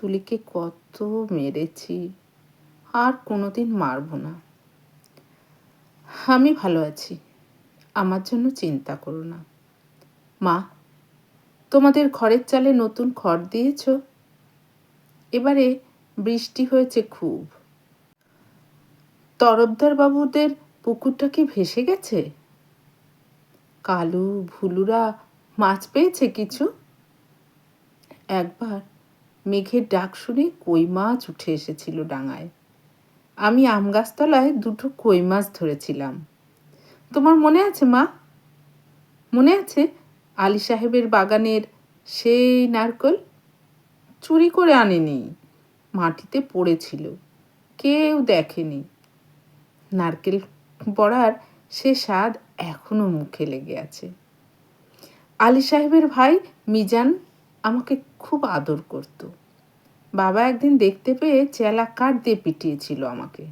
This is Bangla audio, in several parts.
তুলিকে কত মেরেছি, আর কোনোদিন মারব না। আমি ভালো আছি, আমার জন্য চিন্তা করো না। মা, তোমাদের ঘরের চালে নতুন খড় দিয়েছ? এবারে বৃষ্টি হয়েছে খুব। তরফদার বাবুদের পুকুরটা কি ভেসে গেছে? কালু, ভুলুরা মাছ পেয়েছে কিছু? একবার মেঘের ডাক শুনে কই মাছ উঠে এসেছিল ডাঙায়। আমি আম গাছতলায় দুটো কই মাছ ধরেছিলাম। তোমার মনে আছে মা? মনে আছে? আলী সাহেবের বাগানের সেই নারকল? চুরি করে আনেনি। মাটিতে পড়েছিল। কেউ দেখেনি। নারকেল পড়ার সে স্বাদ এখনও মুখে লেগে আছে। আলী সাহেবের ভাই মিজান আমাকে খুব আদর করত। বাবা একদিন দেখতে পেয়ে চেলা কাঠ দিয়ে পিটিয়েছিল আমাকে।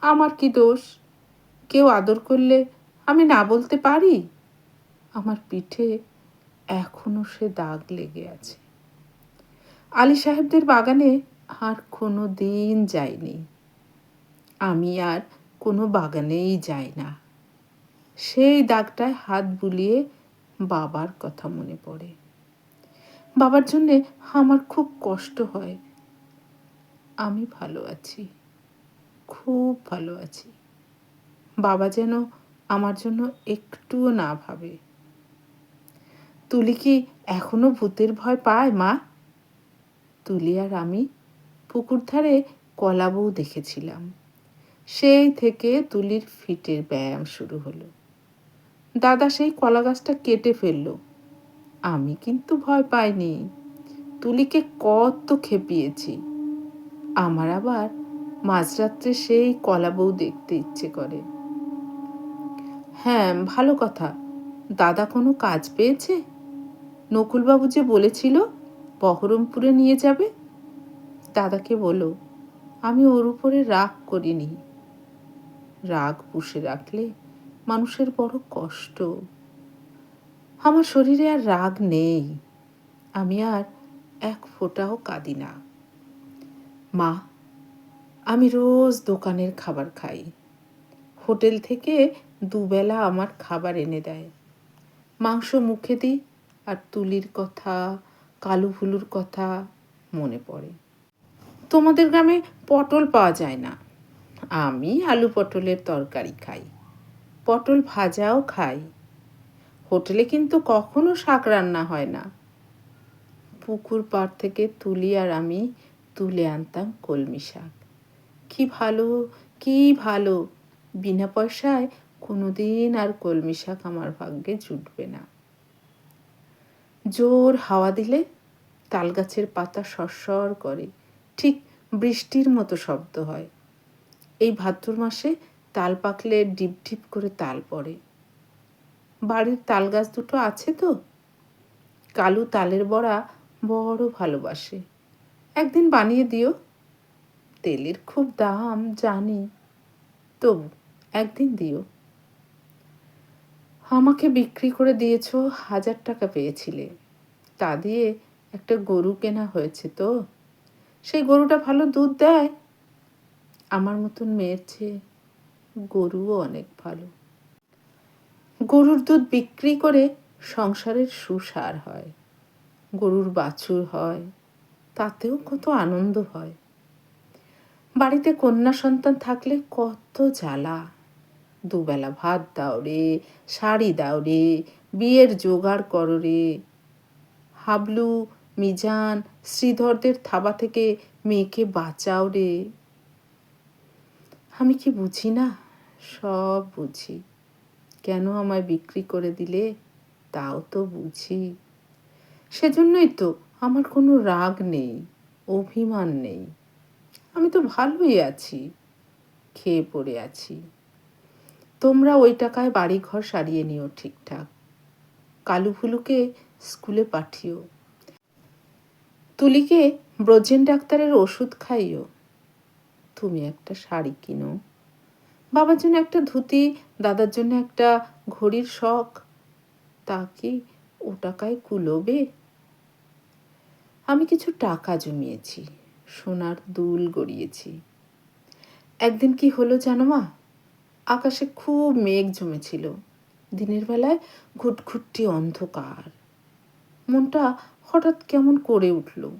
আমার কি দোষ? কেউ আদর করলে আমি না বলতে পারি? আমার পিঠে এখনও সে দাগ লেগে আছে। আলী সাহেবদের বাগানে আর কোনো দিন যাইনি। আমি আর কোনো বাগানেই যাই না। সেই দাগটায় হাত বুলিয়ে বাবার কথা মনে পড়ে। বাবার জন্যে আমার খুব কষ্ট হয়। আমি ভালো আছি। খুব ভালো আছি। বাবা যেন আমার জন্য একটুও না ভাবে। তুলি কি এখনও ভূতের ভয় পায়, মা? তুলি আর আমি পুকুর ধারে কলা বউ দেখেছিলাম। সেই থেকে তুলির ফিটের ব্যায়াম শুরু হলো। দাদা সেই কলা গাছটা কেটে ফেলল। আমি কিন্তু ভয় পাইনি। তুলিকে কত খেপিয়েছি। আমার আবার মাঝরাত্রে সেই কলা বউ দেখতে ইচ্ছে করে। হ্যাঁ ভালো কথা। দাদা কোনো কাজ পেয়েছে? নকুলবাবু যে বলেছিল, বহরমপুরে নিয়ে যাবে? দাদাকে বলো, আমি ওর উপরে রাগ করিনি। রাগ পুষে রাখলে মানুষের বড় কষ্ট। আমার শরীরে আর রাগ নেই। আমি আর এক ফোঁটাও কাঁদি না। মা, আমি রোজ দোকানের খাবার খাই। হোটেল থেকে দুবেলা আমার খাবার এনে দেয়। মাংস মুখে দিই আর তুলির কথা, কালু ভুলুর কথা মনে পড়ে। তোমাদের গ্রামে পটল পাওয়া যায় না। আমি আলু পটলের তরকারি খাই। পটল ভাজাও খাই। হোটেলে কিন্তু কখনো শাক রান্না হয় না। পুকুর পাড় থেকে তুলি আর আমি তুলে আনতাম কলমি শাক। কি ভালো কি ভালো, বিনা পয়সায় কোনোদিন আর কলমি শাক আমার ভাগ্যে জুটবে না। জোর হাওয়া দিলে তাল গাছের পাতা সরসর করে, ঠিক বৃষ্টির মতো শব্দ হয়। এই ভাদ্র মাসে তাল পাকলে ডিপ ডিপ করে তাল পড়ে। বাড়ির তাল গাছ দুটো আছে তো? কালু তালের বড়া বড় ভালোবাসে। একদিন বানিয়ে দিও। তেলের খুব দাম, জানি। তবু একদিন দিও। আমাকে বিক্রি করে দিয়েছ হাজার টাকা পেয়েছিলে। তা দিয়ে একটা গরু কেনা হয়েছে তো? সেই গরুটা ভালো দুধ দেয়? আমার মতন মেয়ের চেয়ে গরুও অনেক ভালো। গরুর দুধ বিক্রি করে সংসারের সুসার হয়। গরুর বাছুর হয়, তাতেও কত আনন্দ হয়। বাড়িতে কন্যা সন্তান থাকলে কত জ্বালা। দুবেলা ভাত দাও রে, শাড়ি দাও রে, বিয়ের জোগাড় করো রে। হাবলু, মিজান, শ্রীধরদের থাবা থেকে মেয়েকে বাঁচাও রে। আমি কি বুঝি না? সব বুঝি। কেন আমায় বিক্রি করে দিলে? তাও তো বুঝি। সেজন্যই তো আমার কোনো রাগ নেই, অভিমান নেই। আমি তো ভালোই আছি, খেয়ে পড়ে আছি। তোমরা ওই টাকায় বাড়ি ঘর সারিয়ে নিও ঠিকঠাক। কালু ফুলুকে স্কুলে পাঠিও। তুলিকে ব্রজেন ডাক্তারের ওষুধ খাইও। তুমি একটা শাড়ি কিনো। বাবার জন্য একটা ধুতি দাদার জন্য একটা ঘড়ির শখ। তা কি ও টাকায় কুলোবে? আমি কিছু টাকা জমিয়েছি, সোনার দুল গড়িয়েছি। একদিন কি হলো জানো মা? আকাশে খুব মেঘ জমেছিল। দিনের বেলায় ঘুটঘুটটি অন্ধকার। মনটা হঠাৎ কেমন করে উঠল।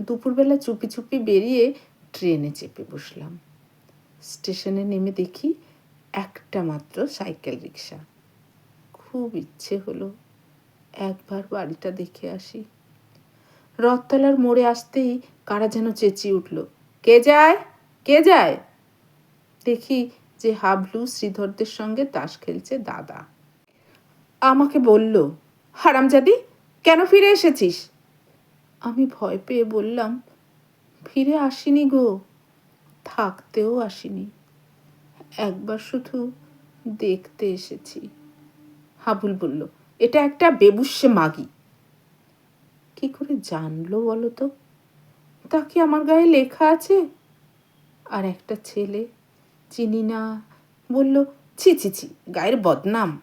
দুপুরবেলা চুপি চুপি বেরিয়ে ট্রেনে চেপে বসলাম। স্টেশনে নেমে দেখি একটা মাত্র সাইকেল রিক্সা খুব ইচ্ছে হলো একবার বাড়িটা দেখে আসি। রথতলার মোড়ে আসতেই কারা যেন চেঁচিয়ে উঠল, কে যায়? কে যায়? দেখি যে হাবলু শ্রীধরদের সঙ্গে তাস খেলছে দাদা। আমাকে বলল, হারামজাদি, কেন ফিরে এসেছিস? আমি ভয় পেয়ে বললাম, ফিরে আসিনি গো, থাকতেও আসিনি। একবার শুধু দেখতে এসেছি। হাবুল বলল, এটা একটা বেবুসে মাগি। কি করে জানলো বলো তো? তা কি আমার গায়ে লেখা আছে? আর একটা ছেলে, চিনি না। বলল, ছি ছি ছি, গায়ের বদনাম।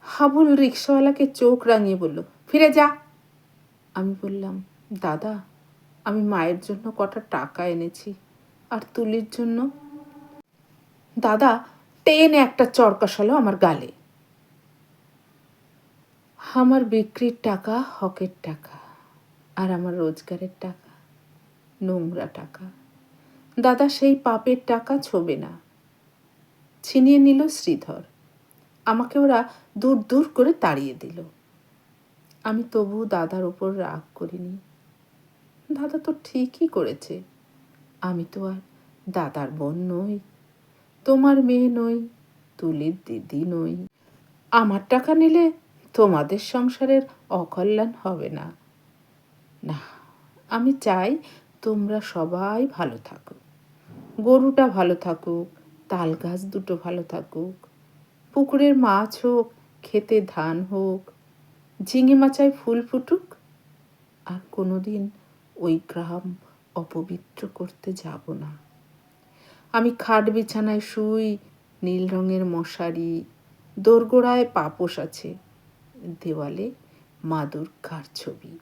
হাবুল রিক্সাওয়ালাকে চোখ রাঙিয়ে বলল, ফিরে যা। আমি বললাম, দাদা, আমি মায়ের জন্য কটা টাকা এনেছি, আর তুলির জন্য দাদা, টেনে একটা চরকাশালো আমার গালে। আমার বিক্রির টাকা, হকের টাকা, আর আমার রোজগারের টাকা, নোংরা টাকা। দাদা, সেই পাপের টাকা ছোবে না। ছিনিয়ে নিল শ্রীধর। আমাকে ওরা দূর দূর করে তাড়িয়ে দিল। আমি তবু দাদার ওপর রাগ করিনি। দাদা তো ঠিকই করেছে। আমি তো আর দাদার বোন নই। তোমার মেয়ে নই, তুলির দিদি নই। আমার টাকা নিলে তোমাদের সংসারের অকল্যাণ হবে না। না, আমি চাই তোমরা সবাই ভালো থাকো গরুটা ভালো থাকুক, তাল গাছ দুটো ভালো থাকুক, পুকুরের মাছ হোক, খেতে ধান হোক, ঝিঙে মাচায় ফুল ফুটুক, আর কোনোদিন ওই গ্রাম অপবিত্র করতে যাব না। আমি খাট বিছানায় শুই, নীল রঙের মশারি, দোরগোড়ায় পাপোশ আছে, দেওয়ালে মা দুর্গার ছবি।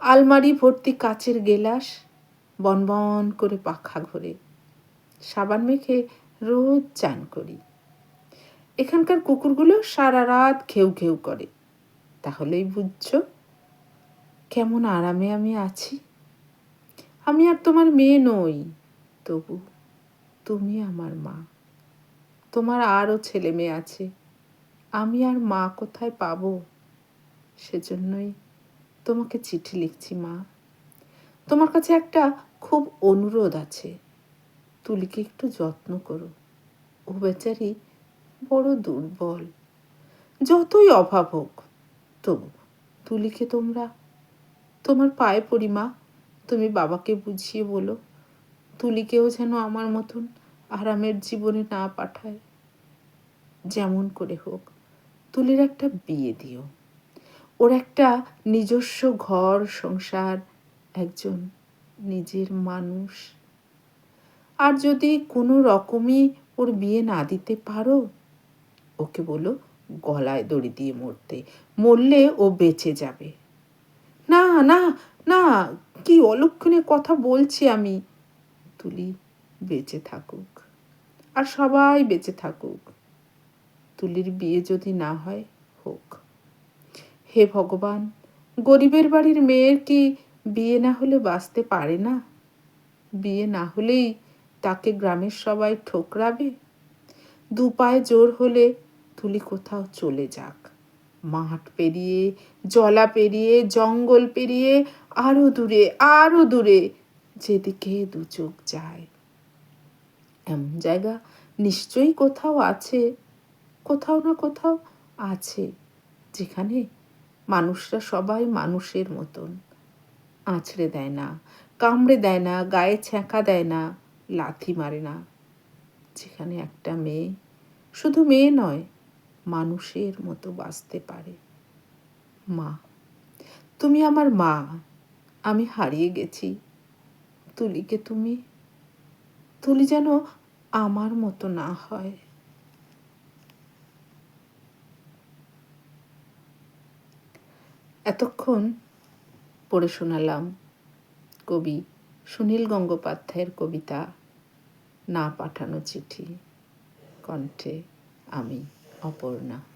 আলমারি ভর্তি কাচের গেলাস, বনবন করে পাখা ঘোরে, সাবান মেখে রোজ চান করি। এখানকার কুকুরগুলো সারা রাত ঘেউ ঘেউ করে। তাহলেই বুঝছ কেমন আরামে আমি আছি। আমি আর তোমার মেয়ে নই, তবু তুমি আমার মা। তোমার আরও ছেলে মেয়ে আছে। আমি আর মা কোথায় পাব? সেজন্যই তোমাকে চিঠি লিখছি, মা। তোমার কাছে একটা খুব অনুরোধ আছে। তুলিকে একটু যত্ন করো। ও বেচারি বড় দুর্বল। যতই অভাব হোক, তবু তুলিকে তোমরা, তোমার পায়ে পড়ি, মা। তুমি বাবাকে বুঝিয়ে বলো, তুলিকেও যেন আমার মতন আরামের জীবনে না পাঠায়। যেমন করে হোক, তুলির একটা বিয়ে দিও। ওর একটা নিজস্ব ঘর, সংসার, একজন নিজের মানুষ। আর যদি কোনো রকমই ওর বিয়ে না দিতে পারো, ওকে বলো গলায় দড়ি দিয়ে মরতে। মরলে ও বেঁচে যাবে। না না না, কি অলক্ষণে কথা বলছি আমি? তুলি বেঁচে থাকুক। আর সবাই বেঁচে থাকুক। তুলির বিয়ে যদি না হয়, হোক। হে ভগবান, গরিবের বাড়ির মেয়ের কি বিয়ে না হলে বাঁচতে পারে না? বিয়ে না হলেই তাকে গ্রামের সবাই ঠোকরাবে? দু পায়ে জোর হলে তুলি কোথাও চলে যাক। মাঠ পেরিয়ে, জলা পেরিয়ে, জঙ্গল পেরিয়ে, আরও দূরে আরও দূরে যেদিকে দু চোখ যায়। এমন জায়গা নিশ্চয়ই কোথাও আছে, কোথাও না কোথাও আছে, যেখানে মানুষরা সবাই মানুষের মতন। আছড়ে দেয় না, কামড়ে দেয় না, গায়ে ছ্যাঁকা দেয় না, লাথি মারে না। যেখানে একটা মেয়ে, শুধু মেয়ে নয়, মানুষের মতো বাঁচতে পারে। মা, তুমি আমার মা, আমি হারিয়ে গেছি। তুলিকে তুমি, তুলি যেন আমার মতো না হয়। এতক্ষণ পড়ে শোনালাম কবি সুনীল গঙ্গোপাধ্যায়ের কবিতা না পাঠানো চিঠি। কণ্ঠে আমি অপর্ণা।